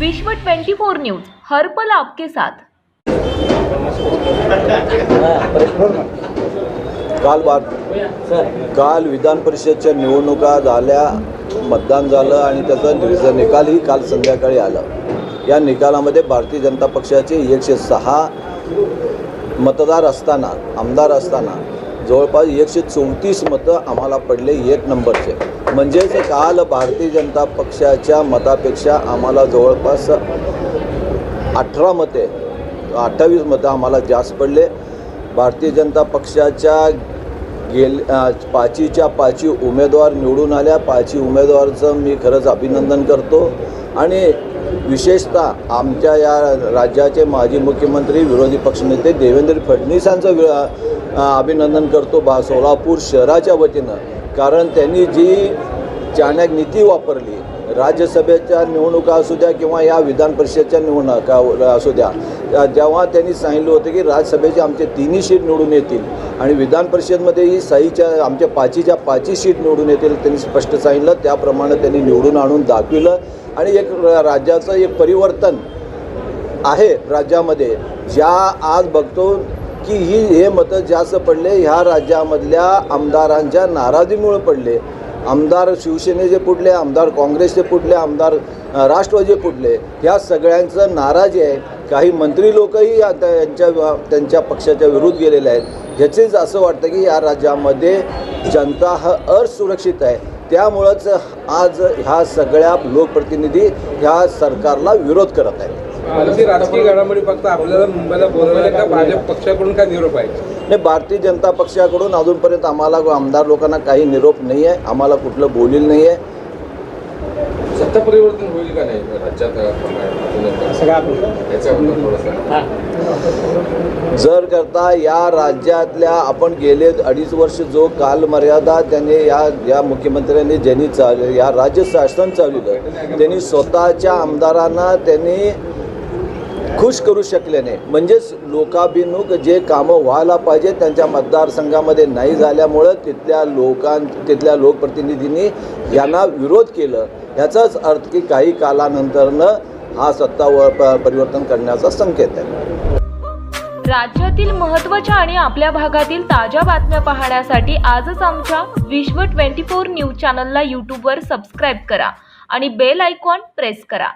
विश्व 24 न्यूज हर्पल आपके साथ. काल बार काल विधान परिषदच्या निवडणुका झाल्या मतदान झालं आणि त्याचा निकाल निकालही काल संध्याकाळी आला. या निकालामध्ये भारतीय जनता पक्षाचे एकशे सहा मतदार असताना आमदार असताना जवळपास एकशे चौतीस मतं आम्हाला पडले एक नंबरचे. म्हणजेच काल भारतीय जनता पक्षाच्या मतापेक्षा आम्हाला जवळपास अठरा मते अठ्ठावीस मतं आम्हाला जास्त पडले. भारतीय जनता पक्षाच्या गेल पाचीच्या पाची उमेदवार निवडून आल्या. पाची उमेदवारचं मी खरंच अभिनंदन करतो. आणि विशेषतः आमच्या या राज्याचे माजी मुख्यमंत्री विरोधी पक्षनेते देवेंद्र फडणवीसांचं अभिनंदन करतो बा सोलापूर शहराच्या वतीनं. कारण त्यांनी जी चाणक नीती वापरली राज्यसभेच्या निवडणुका असू द्या किंवा या विधान परिषदेच्या निवडणुका असू द्या जेव्हा त्यांनी सांगितलं होतं की राज्यसभेचे आमचे तिन्ही सीट निवडून येतील आणि विधान परिषदमध्येही सहीच्या आमच्या पाचीच्या पाचही सीट निवडून येतील त्यांनी स्पष्ट सांगितलं. त्याप्रमाणे त्यांनी निवडून आणून दाखविलं. आणि एक राज्याचं एक परिवर्तन आहे राज्यामध्ये. ज्या आज बघतो की ही हे मतं जास्त पडले ह्या राज्यामधल्या आमदारांच्या नाराजीमुळे पडले. आमदार शिवसेनेचे फुटले आमदार काँग्रेसचे फुटले आमदार राष्ट्रवादीचे फुटले ह्या सगळ्यांचं नाराजी आहे. काही मंत्री लोकही आता यांच्या त्यांच्या पक्षाच्या विरुद्ध गेलेले आहेत. ह्याचेच असं वाटतं की या राज्यामध्ये जनता हा असुरक्षित आहे. त्यामुळंच आज ह्या सगळ्या लोकप्रतिनिधी ह्या सरकारला विरोध करत आहेत. राजकीय घडामोडी फक्त आपल्याला मुंबईला बोलवलं का भाजप पक्षाकडून काय निरोप आहे? नाही भारतीय जनता पक्षाकडून अजूनपर्यंत आम्हाला आमदार लोकांना काही निरोप नाही आहे आम्हाला कुठलं बोलील नाही आहे सत्ता परिवर्तन होईल का नाही राज्यात जर करता या राज्यातल्या आपण गेले अडीच वर्ष जो कालमर्यादा त्याने या या मुख्यमंत्र्यांनी ज्यांनी चाल या राज्य शासन चालवलं त्यांनी स्वतःच्या आमदारांना त्यांनी खुश करू शकले नाही म्हणजेच लोकाभिमुख जे कामं व्हायला पाहिजे त्यांच्या मतदारसंघामध्ये नाही झाल्यामुळं तिथल्या लोकां तिथल्या लोकप्रतिनिधींनी यांना विरोध केलं. याचाच अर्थ की काही कालानंतरनं हा सत्ता व परिवर्तन करण्याचा संकेत आहे. राज्यातील महत्त्वाच्या आणि आपल्या भागातील ताज्या बातम्या पाहण्यासाठी आजच आमच्या विश्व 24 न्यूज चॅनलला यूट्यूबवर सबस्क्राईब करा आणि बेल आयकॉन प्रेस करा.